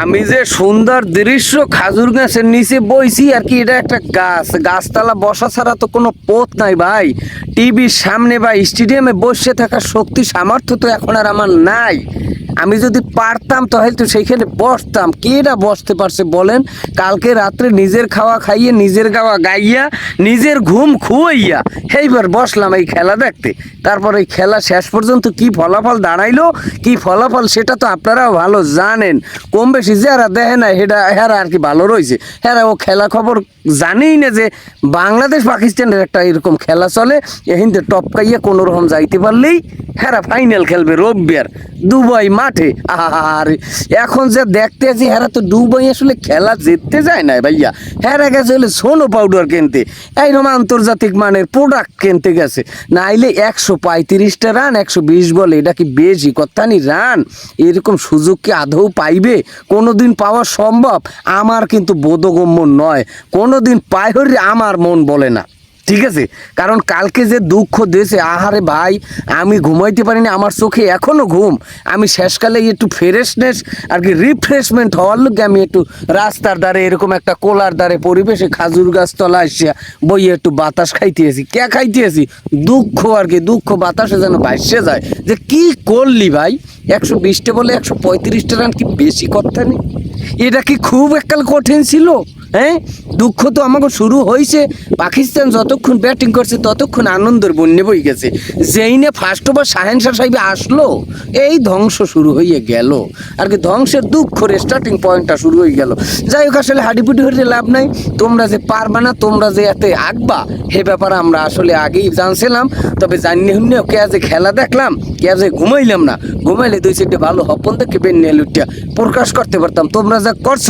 আমি যে সুন্দর দৃশ্য খাজুর গাছের নিচে বইছি, আর কি এটা একটা গাছ। গাছতলা বসা ছাড়া তো কোনো পথ নাই ভাই। টিভির সামনে বা স্টেডিয়ামে বসে থাকার শক্তি, সামর্থ্য তো এখন আর আমার নাই। আমি যদি পারতাম তাহলে তো সেইখানে বসতাম। কেটা বসতে পারছে বলেন? কালকে রাত্রে নিজের খাওয়া খাইয়ে, নিজের গাওয়া গাইয়া, নিজের ঘুম খুয়াইয়া এইবার বসলাম এই খেলা দেখতে। তারপর এই খেলা শেষ পর্যন্ত কি ফলাফল দাঁড়াইলো, কি ফলাফল সেটা তো আপনারাও ভালো জানেন। কম বেশি যারা দেখে না সেটা হেরা আর কি ভালো রয়েছে। হেরা ও খেলা খবর জানেই না যে বাংলাদেশ পাকিস্তানের একটা এরকম খেলা চলে। এহিনতে টপকাইয়া কোনো রকম যাইতে পারলেই হেরা ফাইনাল খেলবে রবিবার। দুবাই মাঠে। আরে এখন যে দেখতে আছি হেরা তো দুবাই আসলে খেলা জিততে যায় না ভাইয়া। হেরা গেছে হলে সোনো পাউডার কিনতে। এইরকম আন্তর্জাতিক মানের প্রোডাক্ট কিনতে গেছে। নাইলে একশো পঁয়ত্রিশটা রান একশো বিশ বলে, এটা কি বেশি? কত্তানি রান এরকম সুযোগ কি আদৌ পাইবে? কোনোদিন পাওয়া সম্ভব? আমার কিন্তু বোধগম্য নয়। কোনোদিন পায় হরি আমার মন বলে না। ঠিক আছে? কারণ কালকে যে দুঃখ দিয়েছে, আহারে ভাই, আমি ঘুমাইতে পারিনি, আমার চোখে এখনও ঘুম। আমি শেষকালে একটু ফ্রেশনেস আর কি রিফ্রেশমেন্ট হওয়ার লোকে আমি একটু রাস্তার ধারে এরকম একটা কোলার ধারে পরিবেশে খাজুর গাছ তলা আসিয়া বইয়ে একটু বাতাস খাইতেছি কে খাইতেছি দুঃখ আর কি, দুঃখ বাতাসে যেন ভাসে যায়। যে কি করলি ভাই? একশো বিশটা বলে একশো পঁয়ত্রিশটা রান কি বেশি কথা নেই? এটা কি খুব এককাল কঠিন ছিল? হ্যাঁ? দুঃখ তো আমাকে শুরু হয়েছে পাকিস্তান যতক্ষণ ব্যাটিং করছে, ততক্ষণ আনন্দের বন্যে বই গেছে। যেই না ফার্স্ট ওভার শাহেনশাহ সাহেব আসলো, এই ধ্বংস শুরু হয়ে গেল। আর কি ধ্বংসের দুঃখের স্টার্টিং পয়েন্টটা শুরু হয়ে গেল। যাই হোক, আসলে হাডিপুটি হতে লাভ নাই। তোমরা যে পারবা না, তোমরা যে এতে আঁকবা হে ব্যাপারে আমরা আসলে আগেই জানছিলাম। তবে জানি হুন্নে কে যে খেলা দেখলাম, কে যে ঘুমাইলাম না। ঘুমাইলে দুই চারটে ভালো হপন থেকে বেন্নে লুটিয়া প্রকাশ করতে পারতাম। তোমরা যা করছ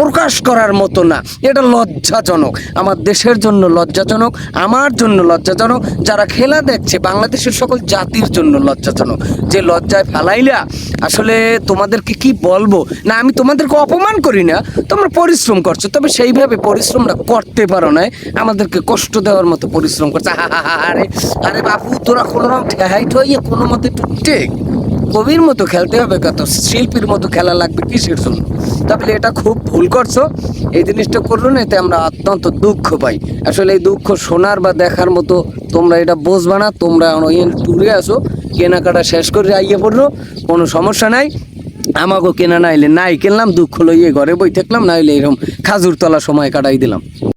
প্রকাশ করার মতো না। এটা লজ্জাজনক। আমার দেশের জন্য লজ্জাজনক, আমার জন্য লজ্জাজনক, যারা খেলা দেখছে, বাংলাদেশের সকল জাতির জন্য লজ্জাজনক। যে লজ্জায় ফেলাইলা, আসলে তোমাদেরকে কি বলব? না, আমি তোমাদেরকে অপমান করি না, তোমরা পরিশ্রম করছ, তবে সেইভাবে পরিশ্রমটা করতে পারো না আমাদেরকে কষ্ট দেওয়ার মতো পরিশ্রম করছে। আরে আরে বাপু, তোরা কোনো রকম ঠেহাইট হইয়ে কোনো মতে একটু টেক কবির মতো খেলতে হবে, কত শিল্পীর মতো খেলা লাগবে কিসের জন্য? তাহলে এটা খুব ভুল করছ। এই জিনিসটা করল না এতে আমরা অত্যন্ত দুঃখ পাই। আসলে এই দুঃখ শোনার বা দেখার মতো তোমরা এটা বুঝবা না, তোমরা ট্যুরে আসো, কেনাকাটা শেষ করে আইয়ে পড়ল, কোনো সমস্যা নাই। আমাকেও কেনা নাইলে নাই কিনলাম দুঃখ লইয়ে ঘরে বই থাকলাম নাইলে এরকম খাজুর তলা সময় কাটাই দিলাম।